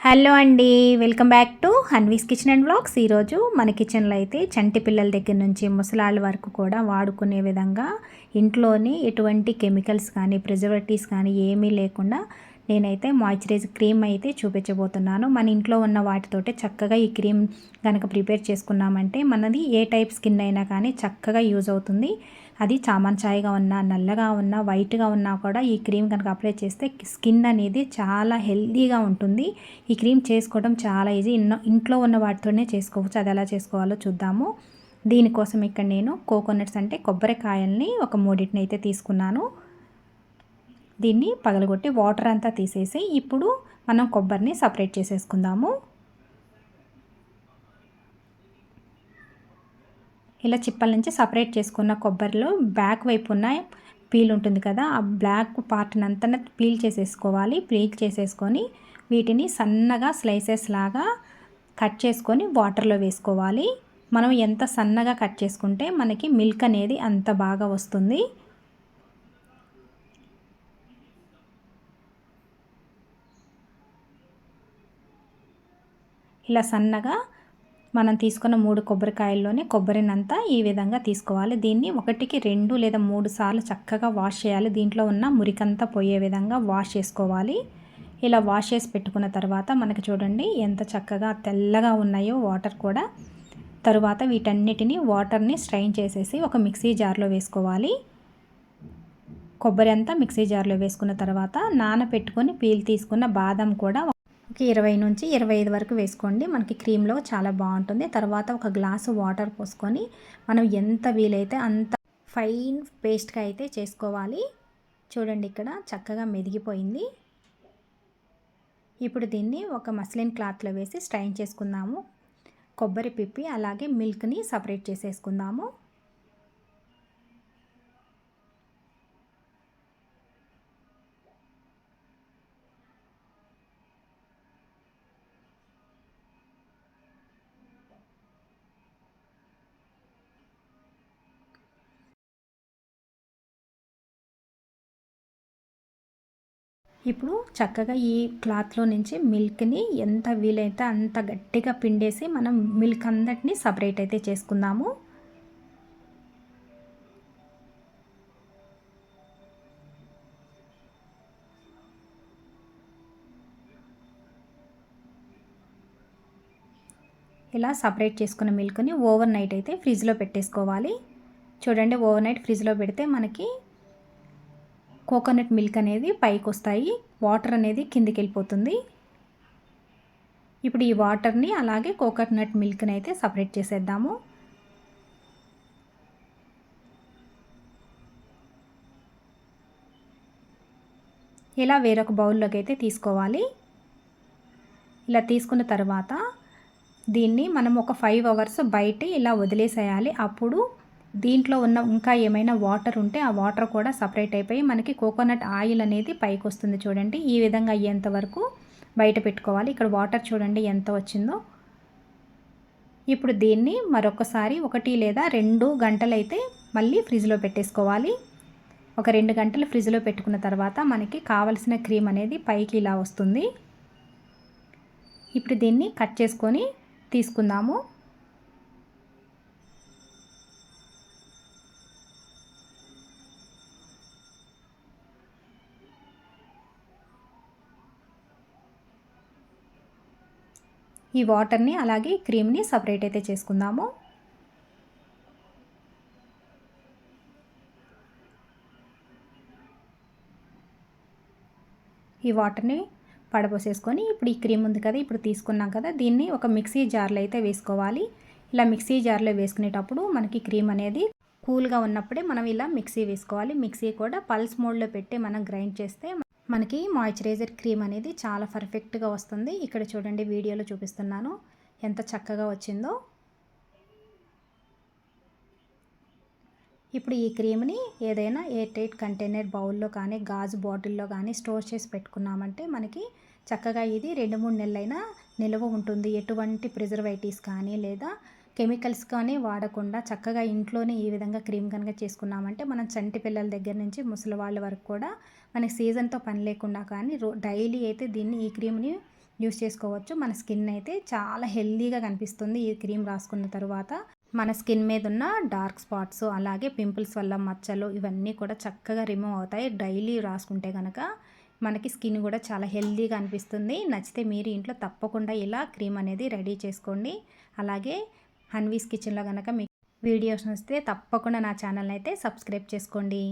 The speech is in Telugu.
హలో అండి welcome back to Hanvi's kitchen and blogs. ఈరోజు మన కిచెన్లో అయితే చంటి పిల్లల దగ్గర నుంచి ముసలాళ్ళ వరకు కూడా వాడుకునే విధంగా ఇంట్లోని ఎటువంటి కెమికల్స్ కానీ ప్రిజర్వేటివ్స్ కానీ ఏమీ లేకుండా నేనైతే మాయిశ్చరైజ్ క్రీమ్ అయితే చూపించబోతున్నాను. మన ఇంట్లో ఉన్న వాటితోటే చక్కగా ఈ క్రీమ్ కనుక ప్రిపేర్ చేసుకున్నామంటే మనది ఏ టైప్ స్కిన్ అయినా కానీ చక్కగా యూజ్ అవుతుంది. అది చామంచాయిగా ఉన్నా నల్లగా ఉన్నా వైట్గా ఉన్నా కూడా ఈ క్రీమ్ కనుక అప్లై చేస్తే స్కిన్ అనేది చాలా హెల్దీగా ఉంటుంది. ఈ క్రీమ్ చేసుకోవడం చాలా ఈజీ ఇంట్లో ఉన్న వాటితోనే చేసుకోవచ్చు. అది ఎలా చేసుకోవాలో చూద్దాము. దీనికోసం ఇక్కడ నేను కోకోనట్స్ అంటే కొబ్బరికాయల్ని ఒక మూడింటిని అయితే తీసుకున్నాను. దీన్ని పగలగొట్టి వాటర్ అంతా తీసేసి ఇప్పుడు మనం కొబ్బరిని సపరేట్ చేసేసుకుందాము. ఇలా చిప్పల నుంచి సపరేట్ చేసుకున్న కొబ్బరిలో బ్యాక్ వైపు ఉన్న పీల్ ఉంటుంది కదా ఆ బ్లాక్ పార్ట్ని అంతా పీల్ చేసేసుకోవాలి. పీల్ చేసేసుకొని వీటిని సన్నగా స్లైసెస్ లాగా కట్ చేసుకొని వాటర్లో వేసుకోవాలి. మనం ఎంత సన్నగా కట్ చేసుకుంటే మనకి మిల్క్ అనేది అంత బాగా వస్తుంది. ఇలా సన్నగా మనం తీసుకున్న మూడు కొబ్బరికాయల్లోనే కొబ్బరినంతా ఈ విధంగా తీసుకోవాలి. దీన్ని ఒకటికి రెండు లేదా మూడు సార్లు చక్కగా వాష్ చేయాలి. దీంట్లో ఉన్న మురికంతా పోయే విధంగా వాష్ చేసుకోవాలి. ఇలా వాష్ చేసి పెట్టుకున్న తర్వాత మనకి చూడండి ఎంత చక్కగా తెల్లగా ఉన్నాయో వాటర్ కూడా. తరువాత వీటన్నిటిని వాటర్ని స్ట్రైన్ చేసేసి ఒక మిక్సీ జార్లో వేసుకోవాలి. కొబ్బరి అంతా మిక్సీ జార్లో వేసుకున్న తర్వాత నానపెట్టుకొని పీల్ తీసుకున్న బాదం కూడా ఒక ఇరవై నుంచి ఇరవై ఐదు వరకు వేసుకోండి. మనకి క్రీమ్లో చాలా బాగుంటుంది. తర్వాత ఒక గ్లాసు వాటర్ పోసుకొని మనం ఎంత వీలైతే అంత ఫైన్ పేస్ట్గా అయితే చేసుకోవాలి. చూడండి ఇక్కడ చక్కగా మెదిగిపోయింది. ఇప్పుడు దీన్ని ఒక మస్లిన్ క్లాత్లో వేసి స్ట్రైన్ చేసుకుందాము. కొబ్బరి పిప్పి అలాగే మిల్క్ని సపరేట్ చేసేసుకుందాము. ఇప్పుడు చక్కగా ఈ క్లాత్లో నుంచి మిల్క్ని ఎంత వీలైతే అంత గట్టిగా పిండేసి మనం మిల్క్ అందటినీ సపరేట్ అయితే చేసుకుందాము. ఇలా సపరేట్ చేసుకున్న మిల్క్ని ఓవర్ నైట్ అయితే ఫ్రిడ్జ్లో పెట్టేసుకోవాలి. చూడండి ఓవర్ నైట్ ఫ్రిడ్జ్లో పెడితే మనకి కోకోనట్ మిల్క్ అనేది పైకి వస్తాయి వాటర్ అనేది కిందికి వెళ్ళిపోతుంది ఇప్పుడు ఈ వాటర్ని అలాగే కోకోనట్ మిల్క్ని అయితే సపరేట్ చేసేద్దాము. ఇలా వేరొక బౌల్లోకి అయితే తీసుకోవాలి. ఇలా తీసుకున్న తర్వాత దీన్ని మనం ఒక ఫైవ్ అవర్స్ బయట ఇలా వదిలేసేయాలి. అప్పుడు దీంట్లో ఉన్న ఇంకా ఏమైనా వాటర్ ఉంటే ఆ వాటర్ కూడా సపరేట్ అయిపోయి మనకి కోకోనట్ ఆయిల్ అనేది పైకి వస్తుంది చూడండి. ఈ విధంగా అయ్యేంత వరకు బయట పెట్టుకోవాలి. ఇక్కడ వాటర్ చూడండి ఎంత వచ్చిందో. ఇప్పుడు దీన్ని మరొకసారి ఒకటి లేదా రెండు గంటలైతే మళ్ళీ ఫ్రిడ్జ్లో పెట్టేసుకోవాలి. ఒక రెండు గంటలు ఫ్రిడ్జ్లో పెట్టుకున్న తర్వాత మనకి కావలసిన క్రీమ్ అనేది పైకి ఇలా వస్తుంది. ఇప్పుడు దీన్ని కట్ చేసుకొని తీసుకుందాము. ఈ వాటర్ని అలాగే క్రీమ్ని సపరేట్ అయితే చేసుకుందాము. ఈ వాటర్ని పడపోసేసుకొని ఇప్పుడు ఈ క్రీమ్ ఉంది కదా ఇప్పుడు తీసుకున్నాం కదా దీన్ని ఒక మిక్సీ జార్లో అయితే వేసుకోవాలి. ఇలా మిక్సీ జార్లో వేసుకునేటప్పుడు మనకి క్రీమ్ అనేది కూల్గా ఉన్నప్పుడే మనం ఇలా మిక్సీ వేసుకోవాలి. మిక్సీ కూడా పల్స్ మోడ్లో పెట్టి మనం గ్రైండ్ చేస్తే మనకి మాయిశ్చరైజర్ క్రీమ్ అనేది చాలా పర్ఫెక్ట్గా వస్తుంది. ఇక్కడ చూడండి వీడియోలో చూపిస్తున్నాను. ఎంత చక్కగా వచ్చిందో. ఇప్పుడు ఈ క్రీమ్ని ఏదైనా ఎయిర్ టైట్ కంటైనర్ బౌల్లో కానీ గాజు బాటిల్లో కానీ స్టోర్ చేసి పెట్టుకున్నామంటే మనకి చక్కగా ఇది రెండు మూడు నెలలైనా నిల్వ ఉంటుంది. ఎటువంటి ప్రిజర్వేటివ్స్ కానీ లేదా కెమికల్స్ కానీ వాడకుండా చక్కగా ఇంట్లోనే ఈ విధంగా క్రీమ్ కనుక చేసుకున్నామంటే మనం చంటి పిల్లల దగ్గర నుంచి ముసలి వాళ్ళ వరకు కూడా మనకి సీజన్తో పని లేకుండా కానీ రో డైలీ అయితే దీన్ని ఈ క్రీమ్ని యూస్ చేసుకోవచ్చు. మన స్కిన్ అయితే చాలా హెల్దీగా కనిపిస్తుంది ఈ క్రీమ్ రాసుకున్న తర్వాత. మన స్కిన్ మీద ఉన్న డార్క్ స్పాట్స్ అలాగే పింపుల్స్ వల్ల మచ్చలు ఇవన్నీ కూడా చక్కగా రిమూవ్ అవుతాయి. డైలీ రాసుకుంటే కనుక మనకి స్కిన్ కూడా చాలా హెల్దీగా అనిపిస్తుంది. నచ్చితే మీరు ఇంట్లో తప్పకుండా ఇలా క్రీమ్ అనేది రెడీ చేసుకోండి. అలాగే హన్వీస్ కిచెన్లో కనుక మీకు వీడియోస్ వస్తే తప్పకుండా నా ఛానల్ అయితే సబ్స్క్రైబ్ చేసుకోండి.